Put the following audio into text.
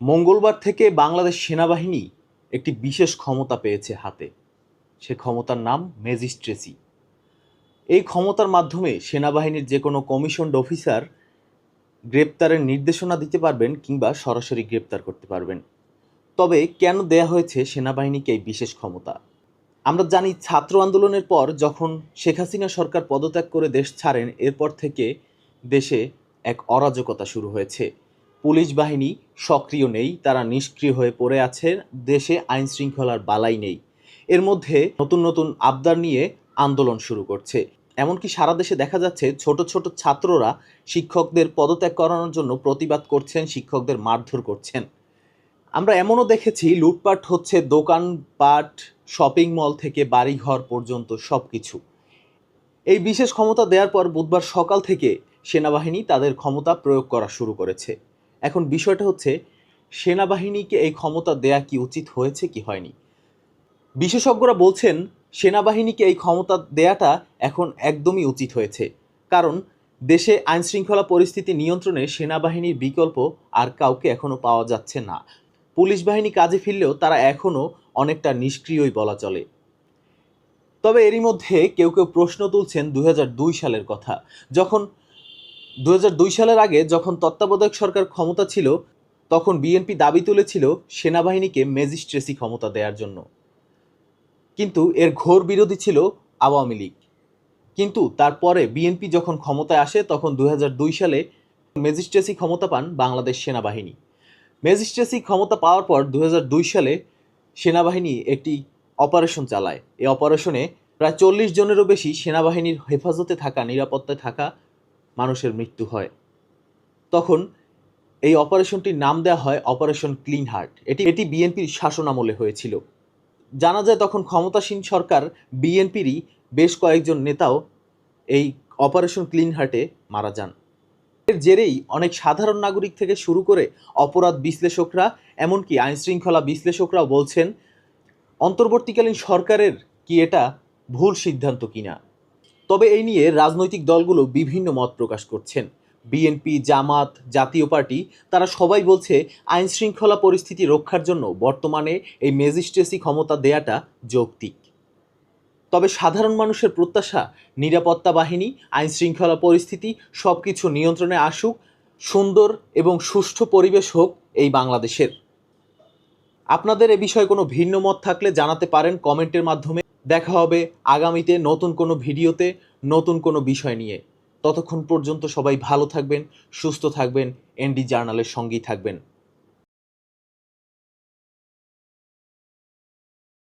মঙ্গলবার থেকে বাংলাদেশ সেনাবাহিনী একটি বিশেষ ক্ষমতা পেয়েছে হাতে। সে ক্ষমতার নাম ম্যাজিস্ট্রেসি। এই ক্ষমতার মাধ্যমে সেনাবাহিনীর যে কোনো কমিশনড অফিসার গ্রেপ্তারের নির্দেশনা দিতে পারবেন কিংবা সরাসরি গ্রেপ্তার করতে পারবেন। তবে কেন দেয়া হয়েছে সেনাবাহিনীকে এই বিশেষ ক্ষমতা? আমরা জানি ছাত্র আন্দোলনের পর যখন শেখ হাসিনা সরকার পদত্যাগ করে দেশ ছাড়েন, এরপর থেকে দেশে এক অরাজকতা শুরু হয়েছে। পুলিশ বাহিনী সক্রিয় নেই, তারা নিষ্ক্রিয় হয়ে পড়ে আছে, দেশে আইন শৃঙ্খলার বালাই নেই। এর মধ্যে নতুন নতুন আবদার নিয়ে আন্দোলন শুরু করছে। এমনকি সারা দেশে দেখা যাচ্ছে ছোট ছোট ছাত্ররা শিক্ষকদের পদত্যাগ করানোর জন্য প্রতিবাদ করছেন, শিক্ষকদের মারধর করছেন। আমরা এমনও দেখেছি, লুটপাট হচ্ছে দোকানপাট শপিং মল থেকে বাড়িঘর পর্যন্ত সব কিছু এই বিশেষ ক্ষমতা দেওয়ার পর বুধবার সকাল থেকে সেনাবাহিনী তাদের ক্ষমতা প্রয়োগ করা শুরু করেছে। এখন বিষয়টা হচ্ছে, সেনাবাহিনীকে এই ক্ষমতা দেয়া কি উচিত হয়েছে কি হয়নি? বিশেষজ্ঞরা বলছেন, সেনাবাহিনীকে এই ক্ষমতা দেয়াটা এখন একদমই উচিত হয়েছে। কারণ, দেশে আইন শৃঙ্খলা পরিস্থিতি নিয়ন্ত্রণে সেনাবাহিনীর বিকল্প আর কাউকে এখনও পাওয়া যাচ্ছে না। পুলিশ বাহিনী কাজে ফিরলেও তারা এখনও অনেকটা নিষ্ক্রিয়ই বলা চলে। তবে এরই মধ্যে কেউ কেউ প্রশ্ন তুলছেন দুই হাজার দুই সালের কথা। যখন দু হাজার দুই সালের আগে যখন তত্ত্বাবধায়ক সরকার ক্ষমতা ছিল, তখন বিএনপি দাবি তুলেছিল সেনাবাহিনীকে ম্যাজিস্ট্রেসি ক্ষমতা দেওয়ার জন্য। কিন্তু এর ঘোর বিরোধী ছিল আওয়ামী লীগ। কিন্তু তারপরে বিএনপি যখন ক্ষমতায় আসে, তখন দুই হাজার দুই সালে ম্যাজিস্ট্রেসি ক্ষমতা পান বাংলাদেশ সেনাবাহিনী। ম্যাজিস্ট্রেসি ক্ষমতা পাওয়ার পর দুই হাজার দুই সালে সেনাবাহিনী একটি অপারেশন চালায়। এই অপারেশনে প্রায় চল্লিশ জনেরও বেশি সেনাবাহিনীর হেফাজতে থাকা, নিরাপত্তায় থাকা মানুষের মৃত্যু হয়। তখন এই অপারেশনটির নাম দেওয়া হয় অপারেশন ক্লিন হার্ট। এটি এটি বিএনপির শাসন আমলে হয়েছিল। জানা যায় তখন ক্ষমতাসীন সরকার বিএনপিরই বেশ কয়েকজন নেতাও এই অপারেশন ক্লিন হার্টে মারা যান। এর জেরেই অনেক সাধারণ নাগরিক থেকে শুরু করে অপরাধ বিশ্লেষকরা, এমনকি আইন শৃঙ্খলা বিশ্লেষকরাও বলছেন, অন্তর্বর্তীকালীন সরকারের কি এটা ভুল সিদ্ধান্ত কিনা। তবে এই নিয়ে রাজনৈতিক দলগুলো বিভিন্ন মত প্রকাশ করছেন। বিএনপি জামাত, জাতীয় পার্টি, তারা সবাই বলছে আইন শৃঙ্খলা পরিস্থিতি রক্ষার জন্য বর্তমানে এই ম্যাজিস্ট্রেসি ক্ষমতা দেয়াটা যৌক্তিক। তবে সাধারণ মানুষের প্রত্যাশা, নিরাপত্তা বাহিনী আইন শৃঙ্খলা পরিস্থিতি সব কিছু নিয়ন্ত্রণে আসুক, সুন্দর এবং সুষ্ঠু পরিবেশ হোক এই বাংলাদেশের। আপনাদের এ বিষয়ে কোনো ভিন্ন মত থাকলে জানাতে পারেন কমেন্টের মাধ্যমে। দেখা হবে আগামীতে নতুন কোনো ভিডিওতে, নতুন কোনো বিষয় নিয়ে। ততক্ষণ পর্যন্ত সবাই ভালো থাকবেন, সুস্থ থাকবেন, এনডি জার্নালের সঙ্গেই থাকবেন।